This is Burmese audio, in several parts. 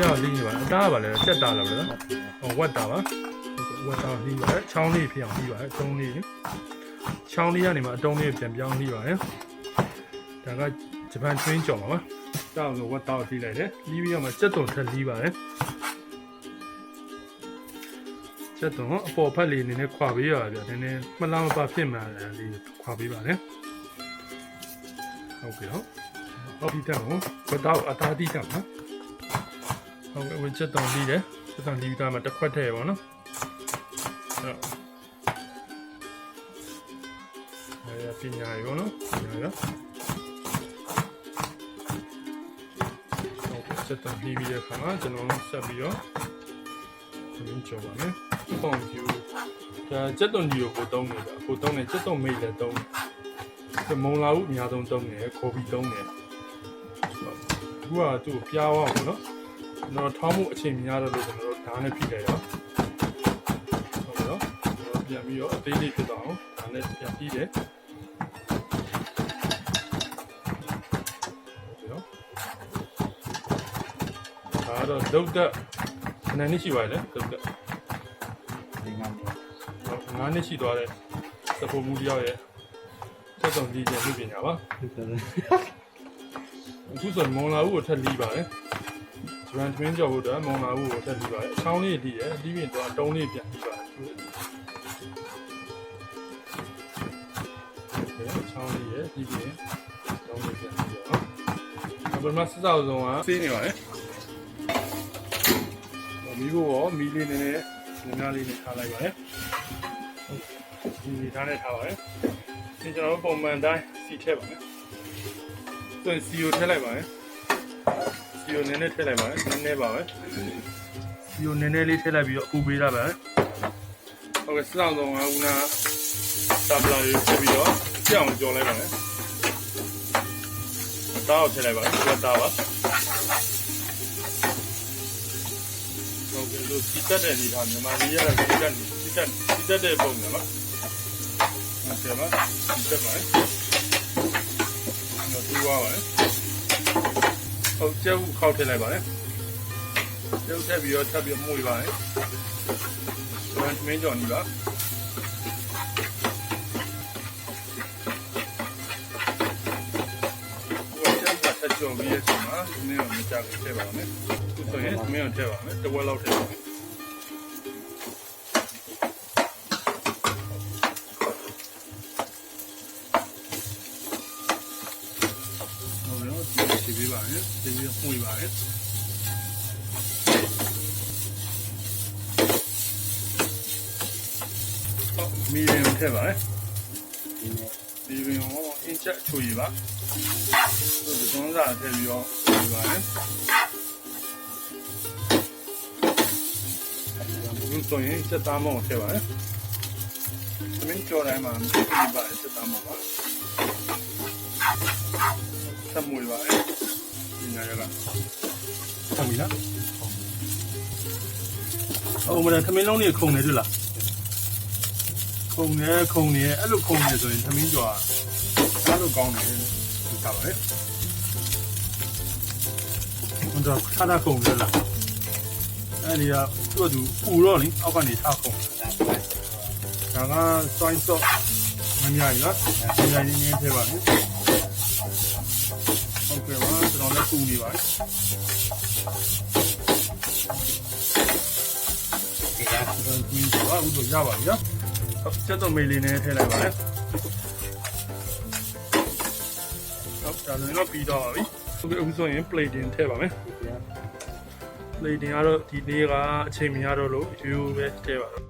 သားပြောင်းလင်းနေပါအသားကပါလေစက်တာလားဗျာဟောဝတ်တာပါဝတ်တာလင်းပါချောင်းလေးဖြစ်အောင်လင်းပါအတုံးလေးချောင်းလေးကနေမှအတုံးလေးပြန်ပြောင်းလင်းပါတယ်ဒါကဂျပန် train ကြော်ပါပါတောက်ဆိုဝတ်တောက်လင်းလိုက်တယ်လင်းပြီးတော့မှစက်တုံထက်လင်းပါတယ်စက်တုံအပေါ်ဖက်လေးနည်းနည်းခွာပေးရပါဗျာနည်းနည်းမလားမပါဖြစ်မှန်းလေးခွာပေးပါလေဟုတ်ကဲ့ဟုတ်ဟုတ်ပြီတော့ဝတ်တောက်အသားတိတောက်နော် ဟုတ်ကဲ့ဝင်ချက်တောင်ပြီးတယ်ချက်တောင်ပြီးသားမှာတစ်ခွက်ထည့်ပါတော့အဲ့ဒါပညာရောနော်ပညာရောဟုတ်ကဲ့ချက်တောင်ပြီးပြီးတဲ့အခါမှာကျွန်တော်တို့ဆက်ပြီးတော့ဒီကြောပါမယ်ပုံပြူဒါချက်တောင်ကြီးကိုကိုတုံးနေတာကိုတုံးနေချက်တောင်မိတ်လည်းတုံးတယ်မုံလာဦးအများဆုံးတုံးတယ်ခေါ်ပြီးတုံးတယ်အခုကသူ့ပြားအောင်ပေါ့နော် ကျွန်တော်ထောင်းမှုအချိန်များတော့လို့ကျွန်တော်တို့ဓာတ်နဲ့ဖိလိုက်တော့ဟုတ်ပြီနော်ကျွန်တော်ပြန်ပြီးတော့အသေးလေးဖြစ်သွားအောင်ဓာတ်နဲ့ပြန်ပြီးတယ်ဟုတ်ပြီနော်ဒါတော့ဒုတ်တက်ခဏနှစ်ရှိပါလေဒုတ်တက်ဒီငါမျိုးငါးနှစ်ရှိသွားတဲ့သဖို့မှုတယောက်ရဲ့သက်ဆောင်ကြီးရဲ့လူပညာပါဟုတ်တယ်အခုဆိုမုံလာဦးကိုထက်လီးပါတယ် ဂျပန်တွင်းကြော်ဖို့တော့မုံလာဦးကိုထက်လီးပါတယ်အချောင်းလေးတည်တယ်ဒီပြင်တော့အတုံးလေးပြန်ပြီးပါတယ်ဒီချောင်းလေးရဲ့ဒီပြင်အတုံးလေးပြန်ပြီးတော့အပမစစောက်ဆုံးကစေးနေပါတယ်မီးကိုရောမီးလေးနည်းနည်းငါးလေးနဲ့ထားလိုက်ပါတယ်ဒီဒီထားနဲ့ထားပါတယ်ဒီကျွန်တော်ပုံမှန်တိုင်းစီထည့်ပါမယ်ဆိုရင်စီယိုထည့်လိုက်ပါမယ် စီယိုနည်းနည်းထည့်လိုက်ပါမယ်နည်းနည်းပါပဲစီယိုနည်းနည်းလေးထည့်လိုက်ပြီးတော့အပူပေးလိုက်ပါမယ်ဟုတ်ကဲ့စအောင်ဆုံးကဦးနာဆပ်လာလေးထည့်ပြီးတော့ကြောင်ကြော်လိုက်ပါမယ်အသားကိုထည့်လိုက်ပါမယ်ဒီသားပါဟုတ်ကဲ့လို့စီတက်တဲ့အနေထားမြန်မာပြည်ရတဲ့စီတက်စီတက်စီတက်တဲ့ပုံစံပါဟုတ်ကဲ့ပါစီတက်ပါမယ်တော့တူသွားပါလေ ဟုတ်ကျုပ်ခောက်ထည့်လိုက်ပါလေကျုပ်ထည့်ပြီးတော့ထပ်ပြီးမှုရပါလေဘန်မင်းကြော်နီပါဟိုကျုပ်ကတက်ကြော်ပြီးရဲ့ဆိုမှာဒီနေ့တော့မကြဘူးထည့်ပါမယ်သူဆိုရင်မင်းကိုထည့်ပါမယ်တစ်ဝက်လောက်ထည့်ပါမယ် ပေးပါမယ်ဒီပြီးမှုရပါလေဟုတ်မီလင်ထည့်ပါလေဒီနေ့ဒီပင်ဟောအင်းချက်ချူရပါတို့ဒီကုန်းစားထည့်ပြီးတော့ဒီပါလေဘုံဆိုရင်စက်သားမောင်းထည့်ပါလေမင်းကြော်တိုင်းမှာဒီပါစက်သားမောင်းပါဆက်မွေပါ လေဒီညာရကဆက်ပြီလားအော်မနသမင်းလုံးလေးခုံနေတွေ့လားခုံနေခုံနေအဲ့လိုခုံနေဆိုရင်သမင်းကြော်အဲ့လိုကောင်းတယ်ဒီကပါလေဟိုတော့ခါတာခုံနေလားအဲ့ဒီကသူ့အတူပူတော့လေအောက်ကနေထားခုံဒါကဒါကစွိုင်းစော့မများကြီးကမများကြီးငင်းထဲပါလေ ဟုတ်ကဲ့ပါကျွန်တော်လည်းပူနေပါတယ်ဒီရကျွန်တော်ကြီးပါဦးတော့ရပါပြီနော်ဟုတ်ချက်တော့မေးလေးနဲ့ထည့်လိုက်ပါလေဟုတ်ဒါလည်းတော့ပြီးတော့ပါပြီဟုတ်ကဲ့အခုဆိုရင် plating ထည့်ပါမယ်ဒီရ plating ကတော့ဒီနေ့ကအချိန်မရတော့လို့ရိုးရိုးပဲထည့်ပါတော့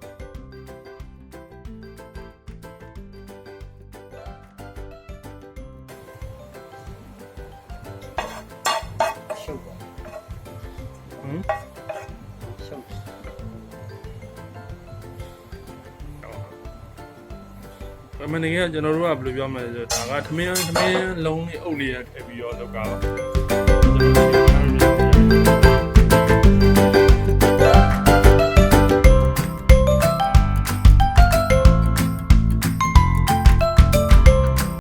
မ်ရှုပ်ဗမာနိုင်ငံကကျွန်တော်တို့ကဘယ်လိုပြောမလဲဆိုတော့ဒါကသမင်းသမင်းလုံးလေးအုပ်လေးရထည့်ပြီးတော့လောက်ကပါ